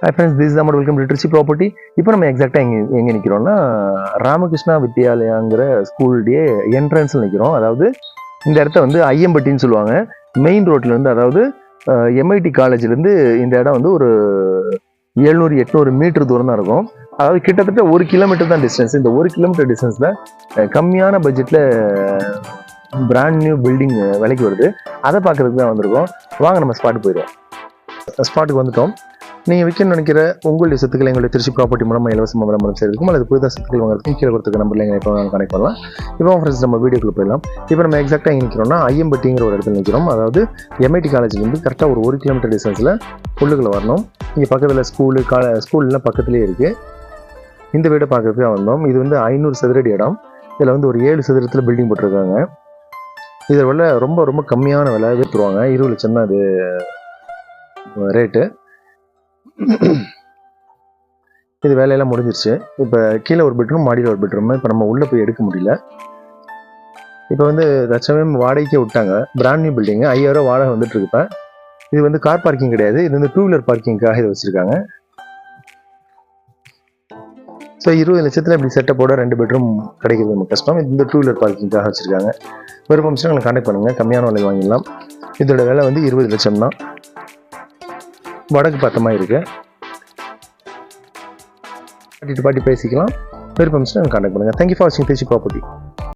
High friends this நம்ம welcome to property இப்போ நம்ம எக்ஸாக்டாக எங்கே எங்கே நிற்கிறோம்னா ராமகிருஷ்ணா வித்யாலயாங்கிற ஸ்கூலுடைய என்ட்ரன்ஸில் நிற்கிறோம் அதாவது இந்த இடத்த வந்து ஐயம்பட்டின்னு சொல்லுவாங்க. மெயின் ரோட்லேருந்து அதாவது எம்ஐடி காலேஜ்லேருந்து இந்த இடம் வந்து ஒரு எழுநூறு எட்நூறு மீட்டர் தூரம் தான் இருக்கும். அதாவது கிட்டத்தட்ட ஒரு கிலோமீட்டர் தான் டிஸ்டன்ஸ் இந்த ஒரு கிலோமீட்டர் டிஸ்டன்ஸில் கம்மியான பட்ஜெட்டில் பிராண்ட் நியூ பில்டிங் விலைக்கு வருது. அதை பார்க்குறதுக்கு தான் வந்திருக்கோம். வாங்க நம்ம ஸ்பாட் போயிடுவோம். ஸ்பாட்டுக்கு வந்துட்டோம். நீங்கள் விற்கணும்னு நினைக்கிற உங்களுடைய சொத்துக்களை எங்களுடைய திருச்சி ப்ராப்பர்ட்டி மூலமாக இலவசமாக விளம்பரம் செய்யறதுக்கும் அல்லது புதிதாக சொத்துக்கள் வாங்குறதுக்கும் கீழே கொடுத்துருக்க நம்பரில் எங்களை இப்போ கனெக்ட் பண்ணலாம். இப்போ ஃப்ரெண்ட்ஸ் நம்ம வீடியோக்குள்ள போயிடலாம். இப்போ நம்ம எக்ஸாக்டாக எங்கே நிற்கிறோம்னா ஐயம்பட்டிங்கிற ஒரு இடத்துல நிற்கிறோம் அதாவது எம்ஐடி காலேஜ்லேருந்து கரெக்டாக ஒரு ஒரு கிலோமீட்டர் டிஸ்டன்ஸில் உள்ளுக்குள்ள வரணும். இங்கே பக்கத்தில் ஸ்கூலு கால ஸ்கூல்லாம் பக்கத்துலேயே இருக்குது இந்த வீடை பார்க்கறதுக்கு வந்தோம். இது வந்து ஐநூறு சதுரடி இடம். இதில் வந்து ஒரு ஏழு சதுரத்தில் பில்டிங் போட்டிருக்காங்க. இதில் விலை ரொம்ப ரொம்ப கம்மியான விலை விற்றுருவாங்க இருபது லட்சம் தான் அது ரேட்டு இது வேலையெல்லாம் முடிஞ்சிருச்சு. இப்போ கீழே ஒரு பெட்ரூம் மாடியில் ஒரு பெட்ரூம் இப்போ நம்ம உள்ளே போய் எடுக்க முடியல. இப்போ வந்து தச்சமயம் வாடகைக்கே விட்டாங்க. பிராண்ட் நியூ பில்டிங் ஐயாயிரம் வாடகை வந்துட்டு இருக்கு இது வந்து கார் பார்க்கிங் கிடையாது. இது வந்து டூ வீலர் பார்க்கிங்காக இதை வச்சுருக்காங்க. ஸோ இருபது லட்சத்தில் இப்படி செட்டப்போட ரெண்டு பெட்ரூம் கிடைக்கிறது ரொம்ப கஷ்டம். இந்த டூ வீலர் பார்க்கிங்காக வச்சுருக்காங்க. விருப்பம் எங்களை கான்டாக்ட் பண்ணுங்க. கம்மியான விலை வாங்கிடலாம். இதோட விலை வந்து இருபது லட்சம் தான் வடக்கு பத்தமாக இருக்குது பாட்டிட்டு பாட்டி டு பாட்டி பேசிக்கலாம் விருப்பம் கான்டாக்ட் பண்ணுங்கள் தேங்க்யூ ஃபார் வாட்சிங் திருச்சி ப்ராப்பர்ட்டி